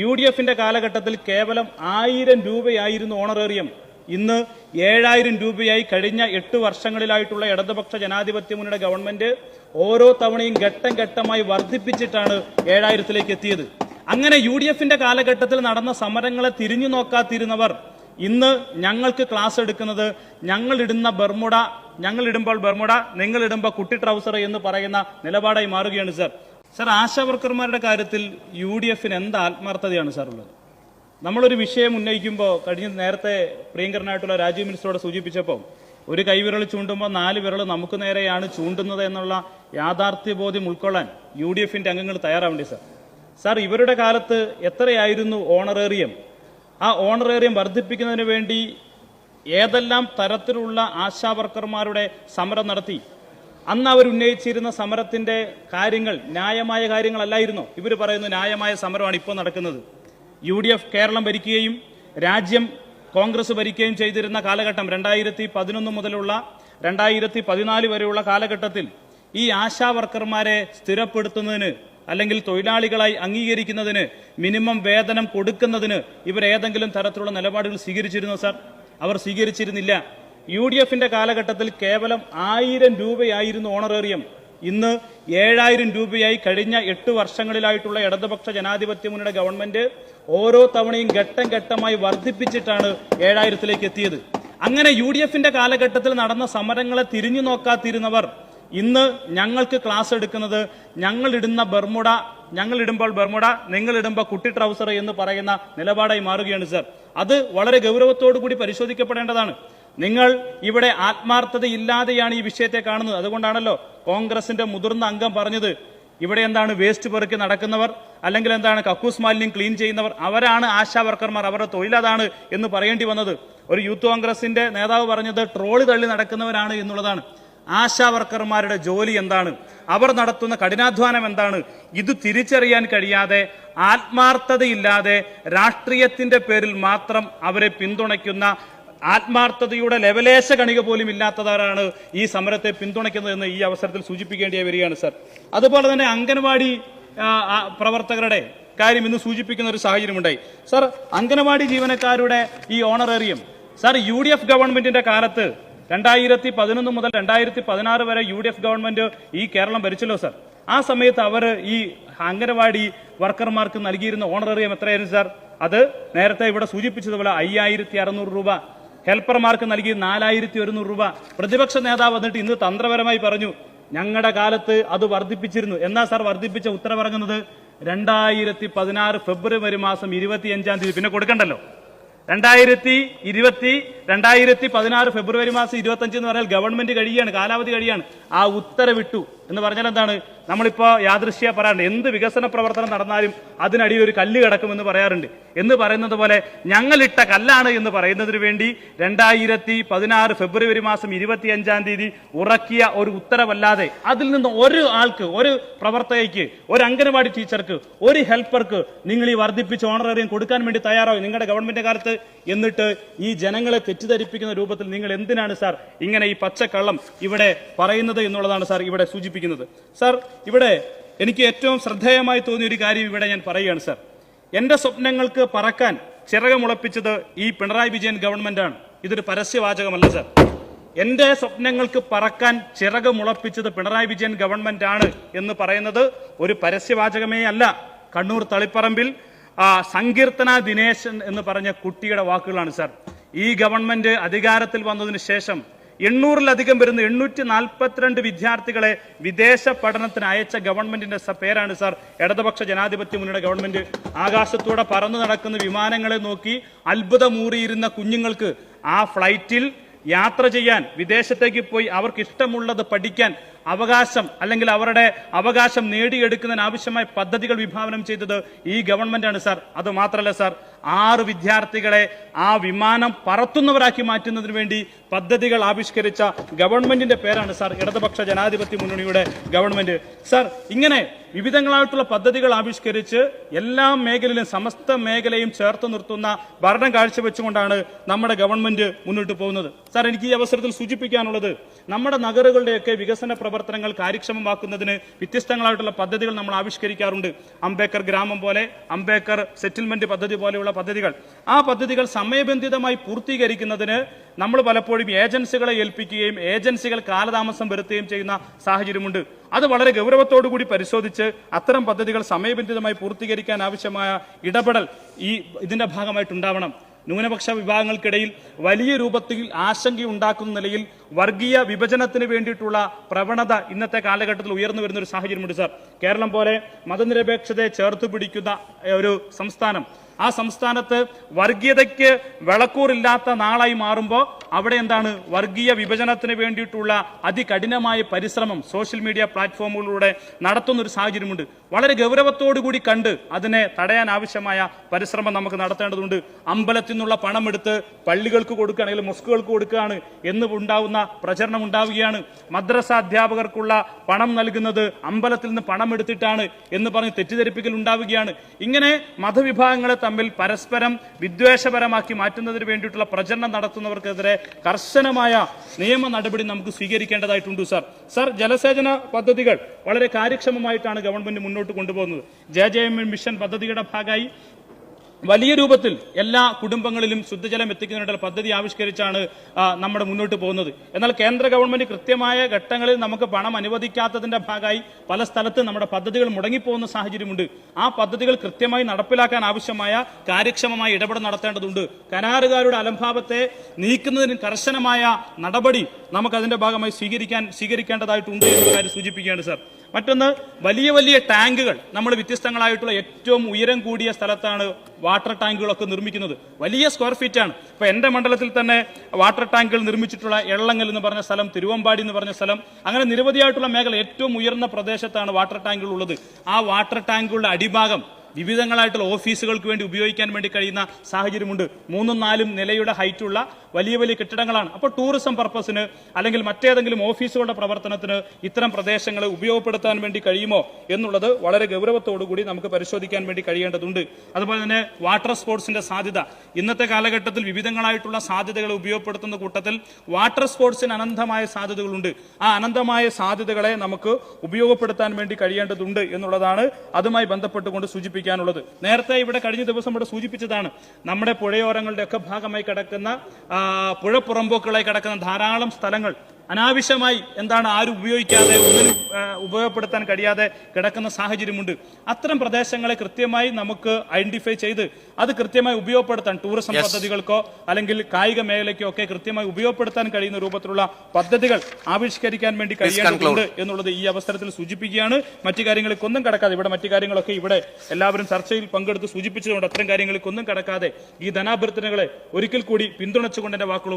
U D എഫിന്റെ കാലഘട്ടത്തിൽ കേവലം ആയിരം രൂപയായിരുന്നു ഓണറേറിയം. ഇന്ന് ഏഴായിരം രൂപയായി കഴിഞ്ഞ എട്ട് വർഷങ്ങളിലായിട്ടുള്ള ഇടതുപക്ഷ ജനാധിപത്യ മുന്നണിയുടെ ഗവൺമെന്റ് ഓരോ തവണയും ഘട്ടം ഘട്ടമായി വർദ്ധിപ്പിച്ചിട്ടാണ് ഏഴായിരത്തിലേക്ക് എത്തിയത്. അങ്ങനെ യു ഡി എഫിന്റെ കാലഘട്ടത്തിൽ നടന്ന സമരങ്ങളെ തിരിഞ്ഞു നോക്കാതിരുന്നവർ ഇന്ന് ഞങ്ങൾക്ക് ക്ലാസ് എടുക്കുന്നത് ഞങ്ങൾ ഇടുന്ന ബർമുട ഞങ്ങൾ ഇടുമ്പോൾ ബർമുട നിങ്ങൾ ഇടുമ്പോൾ കുട്ടി ട്രൗസർ എന്ന് പറയുന്ന നിലപാടായി മാറുകയാണ് സർ. സർ ആശാ വർക്കർമാരുടെ കാര്യത്തിൽ യു ഡി എഫിന് എന്ത് ആത്മാർത്ഥതയാണ് സാർ ഉള്ളത്? നമ്മളൊരു വിഷയം ഉന്നയിക്കുമ്പോൾ കഴിഞ്ഞ നേരത്തെ പ്രിയങ്കരനായിട്ടുള്ള രാജീവ് മിനിസ്റ്ററോട് സൂചിപ്പിച്ചപ്പോൾ ഒരു കൈവിരൽ ചൂണ്ടുമ്പോൾ നാല് വിരൽ നമുക്ക് നേരെയാണ് ചൂണ്ടുന്നത് എന്നുള്ള യാഥാർത്ഥ്യ യാഥാർത്ഥ്യബോധ്യം ഉൾക്കൊള്ളാൻ യു ഡി എഫിന്റെ അംഗങ്ങൾ തയ്യാറാവേണ്ടി സാർ? സാർ ഇവരുടെ കാലത്ത് എത്രയായിരുന്നു ഓണറേറിയം? ആ ഓണറേറിയം വർദ്ധിപ്പിക്കുന്നതിന് വേണ്ടി ഏതെല്ലാം തരത്തിലുള്ള ആശാ വർക്കർമാരുടെ സമരം നടത്തി അന്ന് അവർ ഉന്നയിച്ചിരുന്ന സമരത്തിന്റെ കാര്യങ്ങൾ ന്യായമായ കാര്യങ്ങളല്ലായിരുന്നോ. ഇവർ പറയുന്നു ന്യായമായ സമരമാണ് ഇപ്പോൾ നടക്കുന്നത്. യു ഡി എഫ് കേരളം ഭരിക്കുകയും രാജ്യം കോൺഗ്രസ് ഭരിക്കുകയും ചെയ്തിരുന്ന കാലഘട്ടം രണ്ടായിരത്തി പതിനൊന്ന് മുതലുള്ള രണ്ടായിരത്തി പതിനാല് വരെയുള്ള കാലഘട്ടത്തിൽ ഈ ആശാ വർക്കർമാരെ സ്ഥിരപ്പെടുത്തുന്നതിന് അല്ലെങ്കിൽ തൊഴിലാളികളായി അംഗീകരിക്കുന്നതിന് മിനിമം വേതനം കൊടുക്കുന്നതിന് ഇവർ ഏതെങ്കിലും തരത്തിലുള്ള നിലപാടുകൾ സ്വീകരിച്ചിരുന്നോ സാർ? അവർ സ്വീകരിച്ചിരുന്നില്ല. യു ഡി എഫിന്റെ കാലഘട്ടത്തിൽ കേവലം ആയിരം രൂപയായിരുന്നു ഓണറേറിയം. ഇന്ന് ഏഴായിരം രൂപയായി കഴിഞ്ഞ എട്ട് വർഷങ്ങളിലായിട്ടുള്ള ഇടതുപക്ഷ ജനാധിപത്യ മുന്നണിയുടെ ഗവൺമെന്റ് ഓരോ തവണയും ഘട്ടം ഘട്ടമായി വർദ്ധിപ്പിച്ചിട്ടാണ് ഏഴായിരത്തിലേക്ക് എത്തിയത്. അങ്ങനെ യു ഡി എഫിന്റെ കാലഘട്ടത്തിൽ നടന്ന സമരങ്ങളെ തിരിഞ്ഞു നോക്കാതിരുന്നവർ ഇന്ന് ഞങ്ങൾക്ക് ക്ലാസ് എടുക്കുന്നത് ഞങ്ങൾ ഇടുന്ന ബർമുട ഞങ്ങൾ ഇടുമ്പോൾ ബർമുട നിങ്ങൾ ഇടുമ്പോൾ കുട്ടി ട്രൗസർ എന്ന് പറയുന്ന നിലപാടായി മാറുകയാണ് സർ. അത് വളരെ ഗൗരവത്തോടു കൂടി പരിശോധിക്കപ്പെടേണ്ടതാണ്. നിങ്ങൾ ഇവിടെ ആത്മാർത്ഥതയില്ലാതെയാണ് ഈ വിഷയത്തെ കാണുന്നത്. അതുകൊണ്ടാണല്ലോ കോൺഗ്രസിന്റെ മുതിർന്ന അംഗം പറഞ്ഞത് ഇവിടെ എന്താണ് വേസ്റ്റ് പെറുക്കി നടക്കുന്നവർ അല്ലെങ്കിൽ എന്താണ് കക്കൂസ് മാലിന്യം ക്ലീൻ ചെയ്യുന്നവർ അവരാണ് ആശാ വർക്കർമാർ അവരുടെ തൊഴിലതാണ് എന്ന് പറയേണ്ടി വന്നത്. ഒരു യൂത്ത് കോൺഗ്രസിന്റെ നേതാവ് പറഞ്ഞത് ട്രോളി തള്ളി നടക്കുന്നവരാണ് എന്നുള്ളതാണ്. ആശാ വർക്കർമാരുടെ ജോലി എന്താണ്? അവർ നടത്തുന്ന കഠിനാധ്വാനം എന്താണ്? ഇത് തിരിച്ചറിയാൻ കഴിയാതെ ആത്മാർത്ഥതയില്ലാതെ രാഷ്ട്രീയത്തിന്റെ പേരിൽ മാത്രം അവരെ പിന്തുണയ്ക്കുന്ന ആത്മാർത്ഥതയുടെ ലെവലേശ കണിക പോലും ഇല്ലാത്തവരാണ് ഈ സമരത്തെ പിന്തുണയ്ക്കുന്നതെന്ന് ഈ അവസരത്തിൽ സൂചിപ്പിക്കേണ്ടി വരികയാണ് സർ അതുപോലെ തന്നെ അംഗൻവാടി പ്രവർത്തകരുടെ കാര്യം ഇന്ന് സൂചിപ്പിക്കുന്ന ഒരു സാഹചര്യമുണ്ടായി. സർ അംഗനവാടി ജീവനക്കാരുടെ ഈ honorarium sir U D F ഗവൺമെന്റിന്റെ കാലത്ത് രണ്ടായിരത്തി പതിനൊന്ന് മുതൽ രണ്ടായിരത്തി പതിനാറ് വരെ യു ഡി എഫ് ഗവൺമെന്റ് ഈ കേരളം ഭരിച്ചല്ലോ സർ ആ സമയത്ത് അവർ ഈ അംഗനവാടി വർക്കർമാർക്ക് നൽകിയിരുന്ന ഓണറേറിയം എത്രയായിരുന്നു സർ അത് നേരത്തെ ഇവിടെ സൂചിപ്പിച്ചതുപോലെ അയ്യായിരത്തി അറുന്നൂറ് രൂപ ഹെൽപ്പർമാർക്ക് നൽകി നാലായിരത്തി ഒരുന്നൂറ് രൂപ. പ്രതിപക്ഷ നേതാവ് വന്നിട്ട് ഇന്ന് തന്ത്രപരമായി പറഞ്ഞു ഞങ്ങളുടെ കാലത്ത് അത് വർദ്ധിപ്പിച്ചിരുന്നു. എന്നാ സാർ വർദ്ധിപ്പിച്ച ഉത്തരവിറങ്ങുന്നത് രണ്ടായിരത്തി പതിനാറ് ഫെബ്രുവരി മാസം ഇരുപത്തിയഞ്ചാം തീയതി. പിന്നെ കൊടുക്കണ്ടല്ലോ. രണ്ടായിരത്തി ഇരുപത്തി രണ്ടായിരത്തി പതിനാറ് ഫെബ്രുവരി മാസം ഇരുപത്തി അഞ്ച് എന്ന് പറഞ്ഞാൽ ഗവൺമെന്റ് കഴിയാണ് കാലാവധി കഴിയാണ് ആ ഉത്തരവിട്ടു. എന്ന് പറഞ്ഞാൽ എന്താണ്? നമ്മളിപ്പോൾ യാദൃശ്യ പറയാറുണ്ട് എന്ത് വികസന പ്രവർത്തനം നടന്നാലും അതിനടിയിൽ ഒരു കല്ല് കിടക്കുമെന്ന് പറയാറുണ്ട്. എന്ന് പറയുന്നത് പോലെ ഞങ്ങളിട്ട കല്ലാണ് എന്ന് പറയുന്നതിന് വേണ്ടി രണ്ടായിരത്തി പതിനാറ് ഫെബ്രുവരി മാസം ഇരുപത്തിയഞ്ചാം തീയതി ഉറക്കിയ ഒരു ഉത്തരവല്ലാതെ അതിൽ നിന്ന് ഒരു ആൾക്ക് ഒരു പ്രവർത്തകയ്ക്ക് ഒരു അംഗനവാടി ടീച്ചർക്ക് ഒരു ഹെൽപ്പർക്ക് നിങ്ങൾ ഈ വർദ്ധിപ്പിച്ച് ഓണറേറിയം കൊടുക്കാൻ വേണ്ടി തയ്യാറാവും നിങ്ങളുടെ ഗവൺമെന്റ് കാലത്ത് എന്നിട്ട് ഈ ജനങ്ങളെ തെറ്റിദ്ധരിപ്പിക്കുന്ന രൂപത്തിൽ നിങ്ങൾ എന്തിനാണ് സാർ ഇങ്ങനെ ഈ പച്ചക്കള്ളം ഇവിടെ പറയുന്നത് എന്നുള്ളതാണ് സാർ ഇവിടെ സൂചിപ്പിക്കുന്നത്? സാർ ഇവിടെ എനിക്ക് ഏറ്റവും ശ്രദ്ധേയമായി തോന്നിയ ഒരു കാര്യം ഇവിടെ ഞാൻ പറയുകയാണ് സാർ. എന്റെ സ്വപ്നങ്ങൾക്ക് പറക്കാൻ ചിറകമുളപ്പിച്ചത് ഈ പിണറായി വിജയൻ ഗവൺമെന്റാണ്. ഇതൊരു പരസ്യവാചകമല്ല സാർ. എന്റെ സ്വപ്നങ്ങൾക്ക് പറക്കാൻ ചിറകമുളപ്പിച്ചത് പിണറായി വിജയൻ ഗവൺമെന്റ് ആണ് എന്ന് പറയുന്നത് ഒരു പരസ്യവാചകമേ അല്ല. കണ്ണൂർ തളിപ്പറമ്പിൽ സങ്കീർത്തന ദിനേശൻ എന്ന് പറഞ്ഞ കുട്ടിയുടെ വാക്കുകളാണ് സാർ. ഈ ഗവൺമെന്റ് അധികാരത്തിൽ വന്നതിന് ശേഷം എണ്ണൂറിലധികം വരുന്ന എണ്ണൂറ്റി നാൽപ്പത്തിരണ്ട് വിദ്യാർത്ഥികളെ വിദേശ പഠനത്തിന് അയച്ച ഗവൺമെന്റിന്റെ പേരാണ് സാർ ഇടതുപക്ഷ ജനാധിപത്യ മുന്നണിയുടെ ഗവൺമെന്റ്. ആകാശത്തൂടെ പറന്നു നടക്കുന്ന വിമാനങ്ങളെ നോക്കി അത്ഭുതമൂറിയിരുന്ന കുഞ്ഞുങ്ങൾക്ക് ആ ഫ്ലൈറ്റിൽ യാത്ര ചെയ്യാൻ വിദേശത്തേക്ക് പോയി അവർക്ക് ഇഷ്ടമുള്ളത് പഠിക്കാൻ അവകാശം അല്ലെങ്കിൽ അവരുടെ അവകാശം നേടിയെടുക്കുന്നതിന് ആവശ്യമായ പദ്ധതികൾ വിഭാവനം ചെയ്തത് ഈ ഗവൺമെന്റാണ് സാർ. അത് മാത്രമല്ല സാർ ആറ് വിദ്യാർത്ഥികളെ ആ വിമാനം പറത്തുന്നവരാക്കി മാറ്റുന്നതിന് വേണ്ടി പദ്ധതികൾ ആവിഷ്കരിച്ച ഗവൺമെന്റിന്റെ പേരാണ് സാർ ഇടതുപക്ഷ ജനാധിപത്യ മുന്നണിയുടെ ഗവൺമെന്റ് സാർ ഇങ്ങനെ വിവിധങ്ങളായിട്ടുള്ള പദ്ധതികൾ ആവിഷ്കരിച്ച് എല്ലാ മേഖലയിലും സമസ്ത മേഖലയും ചേർത്ത് നിർത്തുന്ന ഭരണം കാഴ്ചവെച്ചുകൊണ്ടാണ് നമ്മുടെ ഗവൺമെന്റ് മുന്നോട്ട് പോകുന്നത്. സാർ എനിക്ക് ഈ അവസരത്തിൽ സൂചിപ്പിക്കാനുള്ളത് നമ്മുടെ നഗരങ്ങളുടെയൊക്കെ വികസന പ്രവർത്തനങ്ങൾ കാര്യക്ഷമമാക്കുന്നതിന് വ്യത്യസ്തങ്ങളായിട്ടുള്ള പദ്ധതികൾ നമ്മൾ ആവിഷ്കരിക്കാറുണ്ട്. അംബേക്കർ ഗ്രാമം പോലെ അംബേക്കർ സെറ്റിൽമെന്റ് പദ്ധതി പോലെയുള്ള പദ്ധതികൾ. ആ പദ്ധതികൾ സമയബന്ധിതമായി പൂർത്തീകരിക്കുന്നതിന് നമ്മൾ പലപ്പോഴും ഏജൻസികളെ ഏൽപ്പിക്കുകയും ഏജൻസികൾ കാലതാമസം വരുത്തുകയും ചെയ്യുന്ന സാഹചര്യമുണ്ട്. അത് വളരെ ഗൗരവത്തോടു കൂടി പരിശോധിച്ച് അത്തരം പദ്ധതികൾ സമയബന്ധിതമായി പൂർത്തീകരിക്കാൻ ആവശ്യമായ ഇടപെടൽ ഈ ഇതിന്റെ ഭാഗമായിട്ടുണ്ടാവണം ന്യൂനപക്ഷ വിഭാഗങ്ങൾക്കിടയിൽ വലിയ രൂപത്തിൽ ആശങ്കയുണ്ടാക്കുന്ന നിലയിൽ വർഗീയ വിഭജനത്തിന് വേണ്ടിയിട്ടുള്ള പ്രവണത ഇന്നത്തെ കാലഘട്ടത്തിൽ ഉയർന്നു വരുന്ന ഒരു സാഹചര്യമുണ്ട് സാർ. കേരളം പോലെ മതനിരപേക്ഷതയെ ചേർത്ത് പിടിക്കുന്ന ഒരു സംസ്ഥാനം. ആ സംസ്ഥാനത്ത് വർഗീയതയ്ക്ക് വിളക്കൂറില്ലാത്ത നാളായി മാറുമ്പോൾ അവിടെ എന്താണ് വർഗീയ വിഭജനത്തിന് വേണ്ടിയിട്ടുള്ള അതികഠിനമായ പരിശ്രമം സോഷ്യൽ മീഡിയ പ്ലാറ്റ്ഫോമുകളിലൂടെ നടത്തുന്ന ഒരു സാഹചര്യമുണ്ട്. വളരെ ഗൗരവത്തോടു കൂടി കണ്ട് അതിനെ തടയാൻ ആവശ്യമായ പരിശ്രമം നമുക്ക് നടത്തേണ്ടതുണ്ട്. അമ്പലത്തിൽ നിന്നുള്ള പണം എടുത്ത് പള്ളികൾക്ക് കൊടുക്കുകയാണെങ്കിൽ മൊസ്കുകൾക്ക് കൊടുക്കുകയാണ് എന്ന് ഉണ്ടാവുന്ന പ്രചരണം ഉണ്ടാവുകയാണ്. മദ്രസ അധ്യാപകർക്കുള്ള പണം നൽകുന്നത് അമ്പലത്തിൽ നിന്ന് പണം എടുത്തിട്ടാണ് എന്ന് പറഞ്ഞ് തെറ്റിദ്ധരിപ്പിക്കൽ ഉണ്ടാവുകയാണ്. ഇങ്ങനെ മതവിഭാഗങ്ങളെ തമ്മിൽ പരസ്പരം വിദ്വേഷപരമാക്കി മാറ്റുന്നതിന് വേണ്ടിയിട്ടുള്ള പ്രചരണം നടത്തുന്നവർക്കെതിരെ കർശനമായ നിയമ നടപടി നമുക്ക് സ്വീകരിക്കേണ്ടതായിട്ടുണ്ട് സർ. സർ ജലസേചന പദ്ധതികൾ വളരെ കാര്യക്ഷമമായിട്ടാണ് ഗവൺമെന്റ് മുന്നോട്ട് കൊണ്ടുപോകുന്നത്. ജെ ജെ എം മിഷൻ പദ്ധതിയുടെ ഭാഗമായി വലിയ രൂപത്തിൽ എല്ലാ കുടുംബങ്ങളിലും ശുദ്ധജലം എത്തിക്കുന്നതിനുള്ള പദ്ധതി ആവിഷ്കരിച്ചാണ് നമ്മുടെ മുന്നോട്ട് പോകുന്നത്. എന്നാൽ കേന്ദ്ര ഗവൺമെന്റ് കൃത്യമായ ഘട്ടങ്ങളിൽ നമുക്ക് പണം അനുവദിക്കാത്തതിന്റെ ഭാഗമായി പല സ്ഥലത്ത് നമ്മുടെ പദ്ധതികൾ മുടങ്ങിപ്പോകുന്ന സാഹചര്യമുണ്ട്. ആ പദ്ധതികൾ കൃത്യമായി നടപ്പിലാക്കാൻ ആവശ്യമായ കാര്യക്ഷമമായ ഇടപെടൽ നടത്തേണ്ടതുണ്ട്. കരാറുകാരുടെ അലംഭാവത്തെ നീക്കുന്നതിന് കർശനമായ നടപടി നമുക്ക് അതിന്റെ ഭാഗമായി സ്വീകരിക്കാൻ സ്വീകരിക്കേണ്ടതായിട്ടുണ്ട് എന്ന കാര്യം സൂചിപ്പിക്കുകയാണ് സാർ. മറ്റൊന്ന് വലിയ വലിയ ടാങ്കുകൾ. നമ്മൾ വ്യത്യസ്തങ്ങളായിട്ടുള്ള ഏറ്റവും ഉയരം കൂടിയ സ്ഥലത്താണ് വാട്ടർ ടാങ്കുകളൊക്കെ നിർമ്മിക്കുന്നത്. വലിയ സ്ക്വയർ ഫീറ്റ് ആണ് ഇപ്പൊ എന്റെ മണ്ഡലത്തിൽ തന്നെ വാട്ടർ ടാങ്കുകൾ നിർമ്മിച്ചിട്ടുള്ള എള്ളങ്ങൽ എന്ന് പറഞ്ഞ സ്ഥലം തിരുവമ്പാടി എന്ന് പറഞ്ഞ സ്ഥലം അങ്ങനെ നിരവധിയായിട്ടുള്ള മേഖല ഏറ്റവും ഉയർന്ന പ്രദേശത്താണ് വാട്ടർ ടാങ്കുകൾ ഉള്ളത്. ആ വാട്ടർ ടാങ്കുകളുടെ അടിഭാഗം വിവിധങ്ങളായിട്ടുള്ള ഓഫീസുകൾക്ക് വേണ്ടി ഉപയോഗിക്കാൻ വേണ്ടി കഴിയുന്ന സാഹചര്യമുണ്ട്. മൂന്നും നാലും നിലയുടെ ഹൈറ്റുള്ള വലിയ വലിയ കെട്ടിടങ്ങളാണ്. അപ്പോൾ ടൂറിസം പർപ്പസിന് അല്ലെങ്കിൽ മറ്റേതെങ്കിലും ഓഫീസുകളുടെ പ്രവർത്തനത്തിന് ഇത്തരം പ്രദേശങ്ങളെ ഉപയോഗപ്പെടുത്താൻ വേണ്ടി കഴിയുമോ എന്നുള്ളത് വളരെ കൂടി നമുക്ക് പരിശോധിക്കാൻ വേണ്ടി കഴിയേണ്ടതുണ്ട്. അതുപോലെ തന്നെ വാട്ടർ സ്പോർട്സിന്റെ സാധ്യത. ഇന്നത്തെ കാലഘട്ടത്തിൽ വിവിധങ്ങളായിട്ടുള്ള സാധ്യതകളെ ഉപയോഗപ്പെടുത്തുന്ന കൂട്ടത്തിൽ വാട്ടർ സ്പോർട്സിന് അനന്തമായ സാധ്യതകളുണ്ട്. ആ അനന്തമായ സാധ്യതകളെ നമുക്ക് ഉപയോഗപ്പെടുത്താൻ വേണ്ടി കഴിയേണ്ടതുണ്ട് എന്നുള്ളതാണ് അതുമായി ബന്ധപ്പെട്ടുകൊണ്ട് സൂചിപ്പിക്കാനുള്ളത് നേരത്തെ ഇവിടെ കഴിഞ്ഞ ദിവസം ഇവിടെ സൂചിപ്പിച്ചതാണ് നമ്മുടെ പുഴയോരങ്ങളുടെ ഒക്കെ ഭാഗമായി കിടക്കുന്ന പുഴപ്പുറമ്പോക്കുകളായി കിടക്കുന്ന ധാരാളം സ്ഥലങ്ങൾ അനാവശ്യമായി എന്താണ് ആരും ഉപയോഗിക്കാതെ ഒന്നിനും ഉപയോഗപ്പെടുത്താൻ കഴിയാതെ കിടക്കുന്ന സാഹചര്യമുണ്ട്. അത്തരം പ്രദേശങ്ങളെ കൃത്യമായി നമുക്ക് ഐഡന്റിഫൈ ചെയ്ത് അത് കൃത്യമായി ഉപയോഗപ്പെടുത്താൻ ടൂറിസം പദ്ധതികൾക്കോ അല്ലെങ്കിൽ കായിക മേഖലയ്ക്കോ ഒക്കെ കൃത്യമായി ഉപയോഗപ്പെടുത്താൻ കഴിയുന്ന രൂപത്തിലുള്ള പദ്ധതികൾ ആവിഷ്കരിക്കാൻ വേണ്ടി കഴിയേണ്ടതുണ്ട് എന്നുള്ളത് ഈ അവസരത്തിൽ സൂചിപ്പിക്കുകയാണ്. മറ്റു കാര്യങ്ങളിലേക്കൊന്നും കടക്കാതെ ഇവിടെ മറ്റു കാര്യങ്ങളൊക്കെ ഇവിടെ എല്ലാവരും ചർച്ചയിൽ പങ്കെടുത്ത് സൂചിപ്പിച്ചതുകൊണ്ട് അത്തരം കാര്യങ്ങൾക്കൊന്നും കടക്കാതെ ഈ ധനാഭ്യർത്ഥനകളെ ഒരിക്കൽ കൂടി പിന്തുണച്ചുകൊണ്ട് എന്റെ വാക്കുകൾ